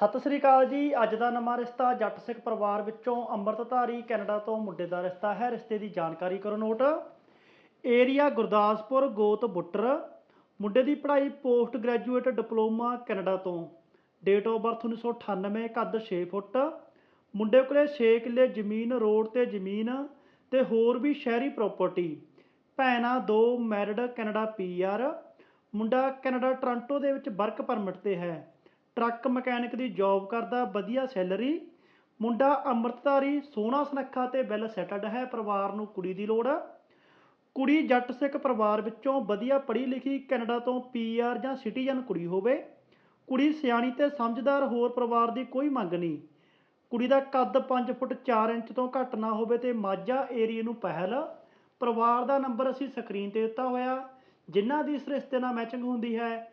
ਸਤਿ ਸ੍ਰੀ ਅਕਾਲ ਜੀ। ਅੱਜ ਦਾ ਨਵਾਂ ਰਿਸ਼ਤਾ ਜੱਟ ਸਿੱਖ ਪਰਿਵਾਰ ਵਿੱਚੋਂ ਅੰਮ੍ਰਿਤਧਾਰੀ ਕੈਨੇਡਾ ਤੋਂ ਮੁੰਡੇ ਦਾ ਰਿਸ਼ਤਾ ਹੈ। ਰਿਸ਼ਤੇ ਦੀ ਜਾਣਕਾਰੀ ਕਰੋ ਨੋਟ। ਏਰੀਆ ਗੁਰਦਾਸਪੁਰ, ਗੋਤ ਬੁੱਟਰ। ਮੁੰਡੇ ਦੀ ਪੜ੍ਹਾਈ ਪੋਸਟ ਗ੍ਰੈਜੂਏਟ ਡਿਪਲੋਮਾ ਕੈਨੇਡਾ ਤੋਂ। ਡੇਟ ਆਫ ਬਰਥ 1998 ਕੱਦ 6 ਫੁੱਟ। ਮੁੰਡੇ ਕੋਲੇ 6 ਕਿੱਲੇ ਜ਼ਮੀਨ, ਰੋਡ ਤੇ ਜ਼ਮੀਨ ਤੇ ਹੋਰ ਵੀ ਸ਼ਹਿਰੀ ਪ੍ਰਾਪਰਟੀ ਭੈਣਾਂ ਦੋ ਮੈਰਿਡ ਕੈਨੇਡਾ ਪੀਆਰ ਮੁੰਡਾ ਕੈਨੇਡਾ, ਟੋਰਾਂਟੋ ਦੇ ਵਿੱਚ ਵਰਕ ਪਰਮਿਟ ਤੇ ਹੈ। ਟਰੱਕ ਮਕੈਨਿਕ ਦੀ ਜੌਬ ਕਰਦਾ, ਵਧੀਆ ਸੈਲਰੀ। ਮੁੰਡਾ ਅੰਮ੍ਰਿਤਧਾਰੀ, ਸੋਹਣਾ ਸੁਨੱਖਾ ਤੇ ਵੈਲ ਸੈਟਲਡ ਹੈ, ਪਰਿਵਾਰ ਨੂੰ ਕੁੜੀ ਦੀ ਲੋੜ। ਕੁੜੀ ਜੱਟ ਸਿੱਖ ਪਰਿਵਾਰ ਵਿੱਚੋਂ ਵਧੀਆ ਪੜ੍ਹੀ ਲਿਖੀ ਕੈਨੇਡਾ ਤੋਂ ਪੀਆਰ ਜਾਂ ਸਿਟੀਜ਼ਨ ਕੁੜੀ ਹੋਵੇ। ਕੁੜੀ ਸਿਆਣੀ ਤੇ ਸਮਝਦਾਰ, ਹੋਰ ਪਰਿਵਾਰ ਦੀ ਕੋਈ ਮੰਗ ਨਹੀਂ। ਕੁੜੀ ਦਾ ਕੱਦ 5 ਫੁੱਟ 4 ਇੰਚ ਤੋਂ ਘੱਟ ਨਾ ਹੋਵੇ ਤੇ ਮਾਝਾ ਏਰੀਏ ਨੂੰ ਪਹਿਲ। ਪਰਿਵਾਰ ਦਾ ਨੰਬਰ ਅਸੀਂ ਸਕਰੀਨ ਤੇ ਦਿੱਤਾ ਹੋਇਆ। ਜਿਨ੍ਹਾਂ ਦੀ ਇਸ ਰਿਸ਼ਤੇ ਨਾਲ ਮੈਚਿੰਗ ਹੁੰਦੀ ਹੈ